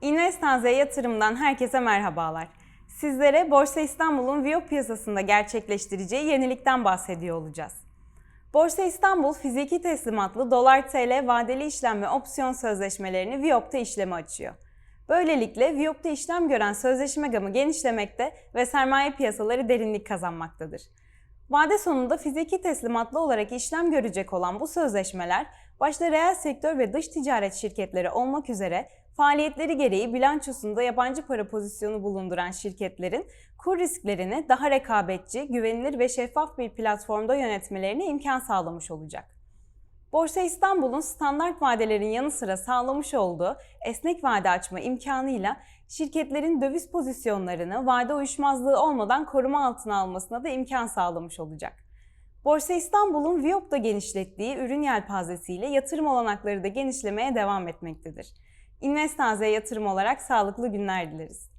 Investance Yatırım'dan herkese merhabalar. Sizlere Borsa İstanbul'un Viyop piyasasında gerçekleştireceği yenilikten bahsediyor olacağız. Borsa İstanbul fiziki teslimatlı dolar TL vadeli işlem ve opsiyon sözleşmelerini Viyop'ta işleme açıyor. Böylelikle Viyop'ta işlem gören sözleşme gamı genişlemekte ve sermaye piyasaları derinlik kazanmaktadır. Vade sonunda fiziki teslimatlı olarak işlem görecek olan bu sözleşmeler, başta reel sektör ve dış ticaret şirketleri olmak üzere faaliyetleri gereği bilançosunda yabancı para pozisyonu bulunduran şirketlerin kur risklerini daha rekabetçi, güvenilir ve şeffaf bir platformda yönetmelerine imkan sağlamış olacak. Borsa İstanbul'un standart vadelerin yanı sıra sağlamış olduğu esnek vade açma imkanıyla şirketlerin döviz pozisyonlarını vade uyuşmazlığı olmadan koruma altına almasına da imkan sağlamış olacak. Borsa İstanbul'un Viyop'ta genişlettiği ürün yelpazesiyle yatırım olanakları da genişlemeye devam etmektedir. Investaze yatırım olarak sağlıklı günler dileriz.